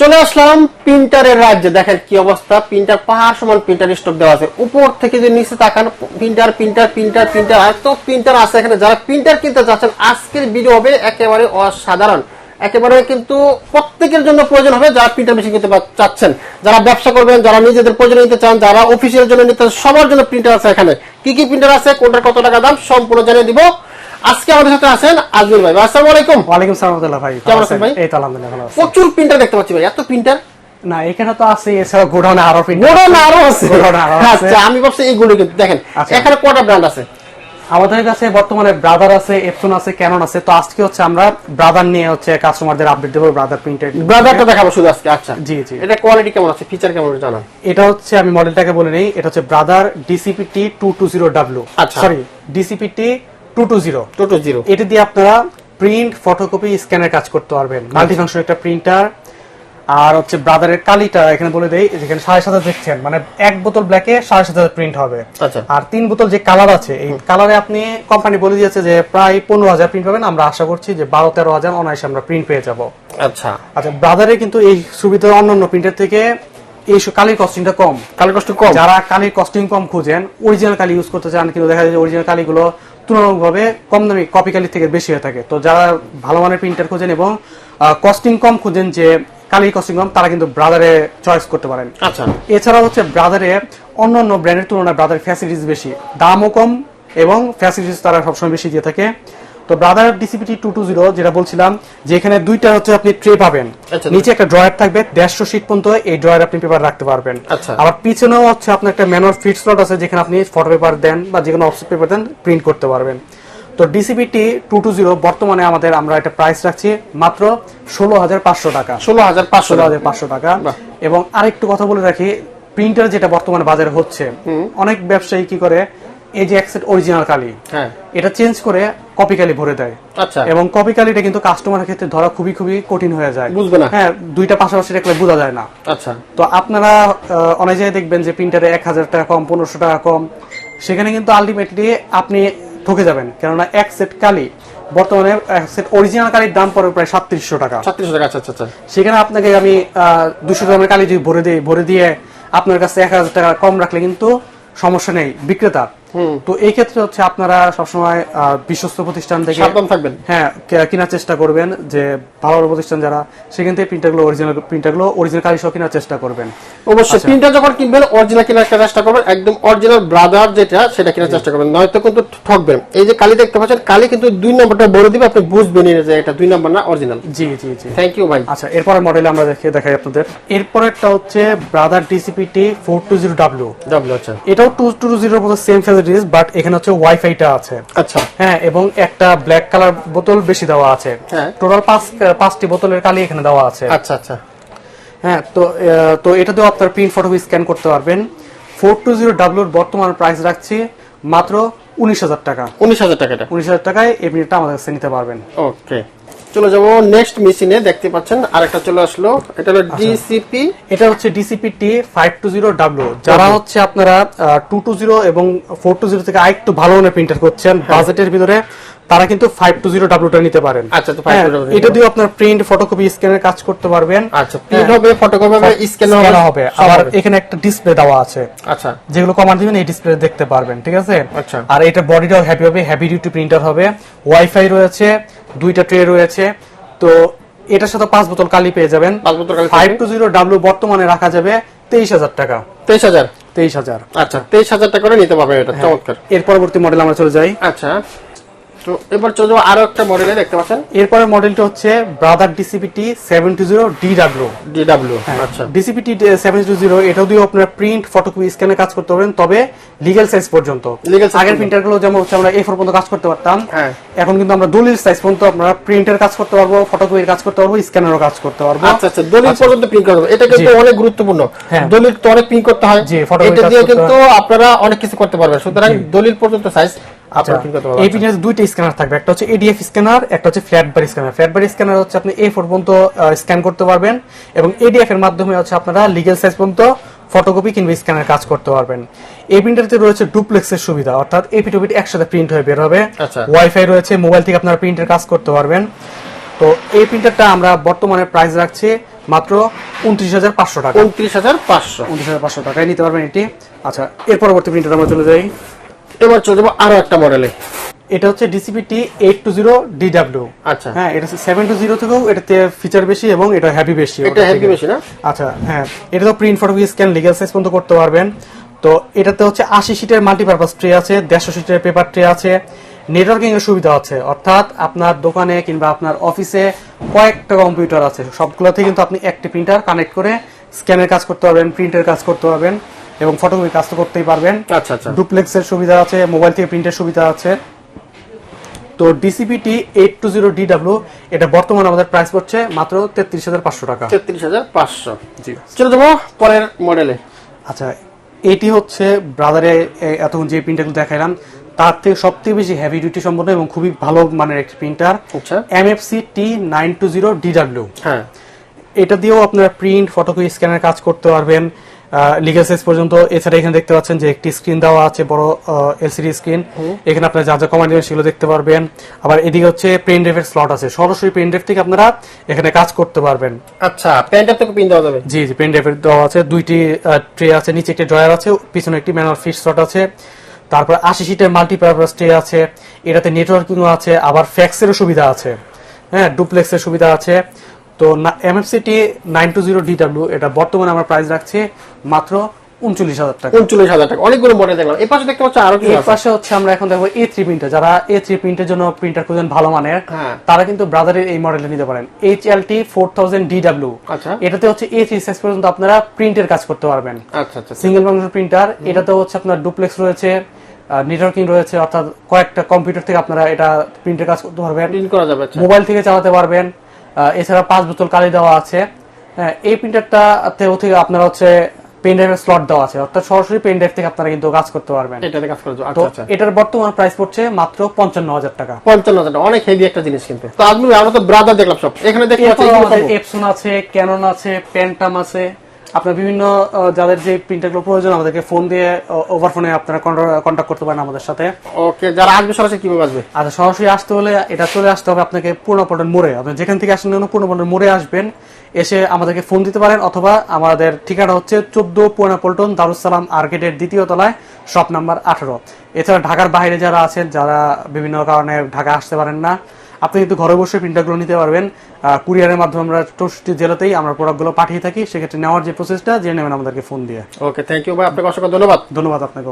চলে আসলাম প্রিন্টারের রাজ্যে। দেখেন কি অবস্থা প্রিন্টার পাহাড় সমান প্রিন্টার স্টক দেওয়া আছে। উপর থেকে যে নিচে তাকান প্রিন্টার প্রিন্টার প্রিন্টার প্রিন্টার এত প্রিন্টার আছে এখানে। যারা প্রিন্টার কিনতে চাচ্ছেন আজকের ভিডিও হবে একেবারে অসাধারণ। একেবারে কিন্তু প্রত্যেকের জন্য প্রয়োজন হবে যারা প্রিন্টার মেশিন কিনতে চাচ্ছেন। যারা ব্যবসা করবেন যারা নিজেদের প্রয়োজন নিতে চান যারা অফিসের জন্য নিতে চান, সবার জন্য প্রিন্টার আছে এখানে। কি কি প্রিন্টার আছে কোনটার কত টাকা দাম সম্পূর্ণ জানিয়ে দিব। আজকে আমাদের সাথে আছেন আজমুল ভাই। আসসালামু আলাইকুম। ওয়ালাইকুম সালাম রহমতুল্লাহ ভাই। কেমন আছেন ভাই? এই তো আলহামদুলিল্লাহ ভালো আছি। প্রচুর প্রিন্টার দেখতে পাচ্ছি ভাই। এত প্রিন্টার না এখানে তো আছে এছাড়া গোডাউনে আরও print বড় না আরও আছে? গোডাউনে আরও আছে। আচ্ছা আমি ভাবছি এইগুলো কিন্তু দেখেন আচ্ছা। এখানে কটা ব্র্যান্ড আছে? আমাদের কাছে বর্তমানে ব্রাদার আছে এপসন আছে ক্যানন আছে। তো আজকে হচ্ছে আমরা ব্রাদার নিয়ে হচ্ছে কাস্টমারদের আপডেট দেবো ব্রাদার প্রিন্টেড ব্রাদারটা দেখাবো শুধু আজকে আচ্ছা। জি, জি। এটা কোয়ালিটি কেমন আছে? ফিচার কেমন আছে জানান। এটা হচ্ছে আমি মডেলটাকে বলে নেই এটা হচ্ছে Brother DCPT two two zero W আচ্ছা। Sorry DCPT two two zero. Two two zero. এটা দিয়ে আপনারা প্রিন্ট ফটোকপি স্ক্যানের কাজ করতে পারবেন। মাল্টিফাংশন একটা প্রিন্টার আর হচ্ছে ব্রাদারের কালিটা এখানে বলে দেই যেখানে সাড়ে সাত দেখছেন মানে এক বোতল ব্ল্যাকে সাড়ে সাত প্রিন্ট হবে। আচ্ছা। আর তিন বোতল যে কালার আছে এই কালারে আপনি কোম্পানি বলে দিয়েছে যে প্রায় পনেরো হাজার প্রিন্ট পাবেন। আমরা আশা করছি যে বারো তেরো হাজার অনায়াসে আমরা প্রিন্ট পেয়ে যাব। আচ্ছা। আচ্ছা ব্রাদারে কিন্তু এই সুবিধা অন্যান্য প্রিন্টার থেকে এই কালির কস্টিংটা কম। কালার কষ্ট কম? যারা কালির কস্টিং কম খুঁজেন অরিজিনাল কালি ইউজ করতে চান কিন্তু দেখা যায় যে অরিজিনাল কালিগুলো তুলনামূলকভাবে কম দামি কপি কালির থেকে বেশি হয়ে থাকে। তো যারা ভালো মানের প্রিন্টার খোঁজেন এবং কস্টিং কম খুঁজেন যে কালির কস্টিং কম তারা কিন্তু ব্রাদারে চয়েস করতে পারেন। আচ্ছা। এছাড়া হচ্ছে ব্রাদারে অন্য অন্য ব্র্যান্ডের তুলনায় ব্রাদার ফ্যাসিলিটিস বেশি। দামও কম এবং ফ্যাসিলিটিস তারা সবসময় বেশি দিয়ে থাকে। তো Brother DCPT two two zero যেটা বলছিলাম যে এখানে দুইটা হচ্ছে আপনি ট্রে পাবেন। আচ্ছা। নিচে একটা ড্রয়ার থাকবে দেড়শো শীট পর্যন্ত এই ড্রয়ার আপনি পেপার রাখতে পারবেন। আচ্ছা। আবার পিছনেও হচ্ছে আপনার একটা ম্যানুয়াল ফিট স্লট আছে যেখানে আপনি ফটো পেপার দেন বা যে কোনো অফিস পেপার দেন প্রিন্ট করতে পারবেন। তো ডিসিপিটি টু টু জিরো বর্তমানে আমাদের আমরা একটা প্রাইস রাখছি মাত্র ষোলো হাজার পাঁচশো টাকা। ষোলো হাজার পাঁচশো হাজার পাঁচশো টাকা। এবং আরেকটু কথা বলে রাখি প্রিন্টার যেটা বর্তমানে বাজারে হচ্ছে অনেক ব্যবসায়ী কি করে এই যে একসেট অরিজিনাল কালি। হ্যাঁ। এটা চেঞ্জ করে কপি কালি ভরে দেয়। আচ্ছা। এবং কপি কালিটা কিন্তু কাস্টমারের ক্ষেত্রে ধরা খুবই খুবই কঠিন হয়ে যায়। বুঝবে না। হ্যাঁ দুইটা পাশাপাশি রাখলে বোঝা যায় না। আচ্ছা। তো আপনারা অনেক জায়গায় দেখবেন যে প্রিন্টারে এক হাজার টাকা কম পনেরোশো টাকা কম। সেখানে কিন্তু আলটিমেটলি আপনি ঠকে যাবেন। কেননা এক সেট কালি বর্তমানে এক সেট অরিজিনাল কালির দাম পড়ে প্রায় সাতত্রিশশো টাকা। ছত্রিশশো টাকা আচ্ছা আচ্ছা আচ্ছা। সেখানে আপনাকে আমি দুশো গ্রামের কালি যদি ভরে দিই ভরে দিয়ে আপনার কাছে এক হাজার টাকা কম রাখলে কিন্তু সমস্যা নেই। বিক্রেতা তো এই ক্ষেত্রে হচ্ছে আপনারা সবসময় বিশ্বস্ত প্রতিষ্ঠান থেকে সাবধান থাকবেন। হ্যাঁ কেনার চেষ্টা করবেন যে ভালো ভালো প্রতিষ্ঠান যারা সেখান থেকে প্রিন্টারগুলো অরিজিনাল প্রিন্টারগুলো অরিজিনাল কালি সহ কেনার চেষ্টা করবেন। অবশ্যই প্রিন্টার যখন কিনবেন অরিজিনাল কেনার চেষ্টা করবেন একদম অরিজিনাল ব্রাদার যেটা সেটা কেনার চেষ্টা করবেন নয়তো কিন্তু ঠকবেন। এই যে কালি দেখতে পাচ্ছেন কালি কিন্তু দুই নম্বরটা বলে দিবে আপনি বুঝবেন যে এটা দুই নম্বর না অরিজিনাল জি জি জি। থ্যাংক ইউ ভাই। আচ্ছা এরপরের মডেল আমরা দেখে দেখাই আপনাদের। এরপরেরটা হচ্ছে Brother DCPT four two zero W W আচ্ছা। এটাও টু টু জিরোর মতো সেম বাট এখানে হচ্ছে ওয়াইফাইটা আছে। আচ্ছা। হ্যাঁ এবং একটা ব্ল্যাক কালার বোতল বেশি দেওয়া আছে। হ্যাঁ। টোটাল পাঁচ পাঁচটি বোতলের কালি এখানে দেওয়া আছে। আচ্ছা আচ্ছা। হ্যাঁ। হ্যাঁ তো আহ, তো এটাতেও আপনার প্রিন্ট ফটো স্ক্যান করতে পারবেন। ফোর টু জিরো ডাব্লিউর বর্তমান প্রাইস রাখছি মাত্র উনিশ হাজার টাকা। উনিশ হাজার টাকাটা। উনিশ হাজার টাকায় এই প্রিন্টটা আমাদের কাছে নিতে পারবেন। ওকে চলে যাব নেক্সট মেশিনে দেখতে পাচ্ছেন আরেকটা চলে আসলো। এটা হলো ডিসিপি এটা হচ্ছে DCP T five two zero W যারা হচ্ছে আপনারা টু টু জিরো এবং ফোর টু জিরো থেকে আরেকটু ভালো মানের প্রিন্টার করছেন বাজেটের ভিতরে তারা কিন্তু ফাইভ টু জিরো ডাব্লিউটা নিতে পারেন। আচ্ছা, তো হ্যাঁ, 520 এটা দিয়ে আপনার প্রিন্ট ফটোকপি স্ক্যানের কাজ করতে পারবেন। আচ্ছা প্রিন্ট হবে ফটোকপি হবে স্ক্যান হবে। আবার এখানে একটা ডিসপ্লে দেওয়া আছে। আচ্ছা। যেগুলো কমান্ড দিবেন এই ডিসপ্লে দেখতে পারবেন ঠিক আছে? আচ্ছা। আর এটা বডিটাও হ্যাপি হবে হ্যাপি ডিউটি প্রিন্টার হবে। ওয়াইফাই রয়েছে দুইটা ট্রে রয়েছে। তো এটার সাথে পাঁচ বোতল কালি পেয়ে যাবেন। ফাইভ টু জিরো ডাব্লিউ বর্তমানে রাখা যাবে তেইশ হাজার টাকা। তেইশ হাজার? তেইশ হাজার। আচ্ছা তেইশ হাজার টাকা করে নিতে পারবেন এটা চমৎকার। এর পরবর্তী মডেল আমরা চলে যাই। আচ্ছা। তো এবার চলে যাব আরও একটা মডেলে দেখতে পাচ্ছেন। এরপরের মডেলটা হচ্ছে Brother DCPT seven two zero D W DW হ্যাঁ। আচ্ছা। ডিসিপিটি সেভেন টু জিরো এটাও দিয়ে আপনার প্রিন্ট ফটোকপি স্ক্যানে কাজ করতে পারবেন তবে লিগেল সাইজ পর্যন্ত। Legal আগের প্রিন্টারগুলো যেমন হচ্ছে আমরা এ ফোর পর্যন্ত কাজ করতে পারতাম। হ্যাঁ। এখন কিন্তু আমরা দলিল সাইজ পর্যন্ত আমরা প্রিন্টের কাজ করতে পারব ফটোকপির কাজ করতে পারব স্ক্যানেরও কাজ করতে পারব। আচ্ছা আচ্ছা দলিল পর্যন্ত প্রিন্ট করতে হবে এটা কিন্তু অনেক গুরুত্বপূর্ণ। হ্যাঁ। দলিল তো অনেক প্রিন্ট করতে হয়। এটা দিয়ে কিন্তু আপনারা অনেক কিছু করতে পারবেন। সুতরাং দলিল পর্যন্ত সাইজ আচ্ছা, এই প্রিন্টার দুইটা স্ক্যানার থাকবে একটা হচ্ছে এডিএফ স্ক্যানার একটা হচ্ছে flatbed scanner flatbed scanner হচ্ছে আপনি এ ফোর পর্যন্ত স্ক্যান করতে পারবেন এবং এডিএফ এর মাধ্যমে হচ্ছে আপনারা লিগেল সাইজ পর্যন্ত ফটোকপি কিংবা স্ক্যানের কাজ করতে পারবেন। এই প্রিন্টারতে রয়েছে ডুপ্লেক্সের সুবিধা অর্থাৎ একসাথে প্রিন্ট হয়ে বের হবে। আচ্ছা। ওয়াইফাই রয়েছে মোবাইল থেকে আপনারা প্রিন্টের কাজ করতে পারবেন। তো এই প্রিন্টারটা আমরা বর্তমানে প্রাইস রাখছি মাত্র উনত্রিশ হাজার পাঁচশো টাকা। উনত্রিশ হাজার পাঁচশো। উনত্রিশ হাজার পাঁচশো টাকায় নিতে পারবেন এটি। আচ্ছা এর পরবর্তী প্রিন্টার আমরা চলে যাই। এবার চলে যাব আরও একটা মডেলে এটা হচ্ছে DCPT eight two zero DW আচ্ছা। হ্যাঁ এটা সেভেন টু জিরো থেকেও এটাতে ফিচার বেশি এবং এটা হ্যাভি বেশি। এটা থেকে। বেশি না? আচ্ছা হ্যাঁ এটা তো print photo scan legal size পর্যন্ত করতে পারবেন। তো এটাতে হচ্ছে আশি সিটের মাল্টিপারপাস ট্রে আছে দেড়শো সিটের পেপার ট্রে আছে নেটওয়ার্কিং এর সুবিধা আছে। অর্থাৎ আপনার দোকানে কিংবা আপনার অফিসে কয়েকটা কম্পিউটার আছে। সবগুলোতে কিন্তু আপনি একটি প্রিন্টার কানেক্ট করে স্ক্যানের কাজ করতে পারবেন প্রিন্টের কাজ করতে পারবেন। এবং ফটোকপি কাজ তো করতেই পারবেন। আচ্ছা আচ্ছা। ডুপ্লেক্সের সুবিধা আছে মোবাইল থেকে প্রিন্টের সুবিধা আছে। তো DCPT eight two zero DW এটা বর্তমানে আমাদের প্রাইস পড়ছে মাত্র তেত্রিশ হাজার পাঁচশো টাকা। তেত্রিশ হাজার পাঁচশো। জি। চলে যাব পরের মডেলে আচ্ছা এটি হচ্ছে ব্রাদারে এতক্ষণ যে প্রিন্টারগুলো দেখাইলাম তার থেকে সবথেকে বেশি হেভি ডিউটি সম্পন্ন এবং খুবই ভালো মানের একটি printer M F C T nine two zero D DW হ্যাঁ। এটা দিয়েও আপনারা প্রিন্ট ফটোকপি স্ক্যানের কাজ করতে পারবেন। লিগাল সাইজ পর্যন্ত। এছাড়া এখানে দেখতে পাচ্ছেন যে একটি স্ক্রিন দেওয়া আছে বড় এলসিডি স্ক্রিন এখানে আপনারা যা যা কমান্ড দিবেন সেগুলো দেখতে পারবেন। আবার এদিকে হচ্ছে পেন ড্রাইভের স্লট আছে। সরাসরি পেন ড্রাইভ থেকে আপনারা এখানে কাজ করতে পারবেন। আচ্ছা প্যান্টের থেকে পিন দেওয়া যাবে? জি জি পেন ড্রাইভের দেওয়া আছে। দুইটি ট্রে আছে নিচে একটি ড্রয়ার আছে পিছনে একটি ম্যানুয়াল ফিশ স্লট আছে। তারপর আশি সিটের মাল্টিপারপাস ট্রে আছে। এটাতে নেটওয়ার্কিংও আছে। আবার ফ্যাক্সেরও সুবিধা আছে। হ্যাঁ ডুপ্লেক্সের সুবিধা আছে। তো MFCT nine two zero DW এটা বর্তমানে আমরা প্রাইস রাখছি মাত্র উনচল্লিশ হাজার টাকা। উনচল্লিশ হাজার টাকা অনেকগুলো মডেল দেখলাম। এই পাশে দেখতে পাচ্ছি আরও এর পাশে হচ্ছে আমরা এখন দেখব এ থ্রি প্রিন্টার যারা এ থ্রি প্রিন্টের জন্য প্রিন্টার খুঁজেন ভালো মানের হ্যাঁ। তারা কিন্তু ব্রাদারের এই মডেলটা নিতে পারেন। H L T four thousand DW আচ্ছা। এটাতে হচ্ছে এ থ্রি সাইজ পর্যন্ত আপনারা প্রিন্টের কাজ করতে পারবেন। আচ্ছা আচ্ছা সিঙ্গেল ফাংশন প্রিন্টার এটাতে হচ্ছে আপনার ডুপ্লেক্স রয়েছে নেটওয়ার্কিং রয়েছে অর্থাৎ কয়েকটা কম্পিউটার থেকে আপনারা এটা প্রিন্টের কাজ করতে পারবেন। প্রিন্ট করা যাবে আচ্ছা। মোবাইল থেকে চালাতে পারবেন। এছাড়া পাঁচ বোতল কালি দেওয়া আছে। হ্যাঁ, এই প্রিন্টারটা থেকে আপনারা হচ্ছে পেন ড্রাইভের স্লট দেওয়া আছে। অর্থাৎ সরাসরি পেন ড্রাইভ থেকে আপনারা কিন্তু কাজ করতে পারবেন। এটাতে কাজ করা যাবে। তো আচ্ছা। আচ্ছা এটার বর্তমান প্রাইস পড়ছে মাত্র পঞ্চান্ন হাজার টাকা। পঞ্চান্ন হাজার টাকা। অনেক হেভি একটা জিনিস কিন্তু। তো আমি আমরা তো ব্রাদার দেখলাম সব। এখানে দেখতে পাচ্ছি এপসন আছে ক্যানন আছে প্যান্টাম আছে। আপনার বিভিন্ন যাদের যে প্রিন্টারগুলো প্রয়োজন আমাদেরকে ফোন দিয়ে ওভার ফোনে আপনারা কন্ট্যাক্ট করতে পারেন আমাদের সাথে। ওকে যারা আসবে সরাসরি কীভাবে আসবে? আচ্ছা সরাসরি আসতে হলে এটা চলে আসতে হবে আপনাকে পূর্ণপটন মোড়ে। আপনি যেখান থেকে আসেন না পূর্ণপটন মোড়ে আসবেন। এসে আমাদেরকে ফোন দিতে পারেন অথবা আমাদের ঠিকানা হচ্ছে চোদ্দ পল্টন দারুসালাম আর্কেটের দ্বিতীয় তলায় শপ নাম্বার আঠারো। এছাড়া ঢাকার বাইরে যারা আছেন যারা বিভিন্ন কারণে ঢাকা আসতে পারেন না আপনি কিন্তু ঘরে বসে প্রিন্টারগুলো নিতে পারবেন। কুরিয়ারের মাধ্যমে আমরা চৌষট্টি জেলাতেই আমরা প্রোডাক্টগুলো পাঠিয়ে থাকি। সেক্ষেত্রে নেওয়ার যে প্রসেসটা জেনে নেবেন আমাদেরকে ফোন দিয়ে। ওকে থ্যাংক ইউ ভাই আপনাকে অসংখ্য ধন্যবাদ। ধন্যবাদ আপনাকে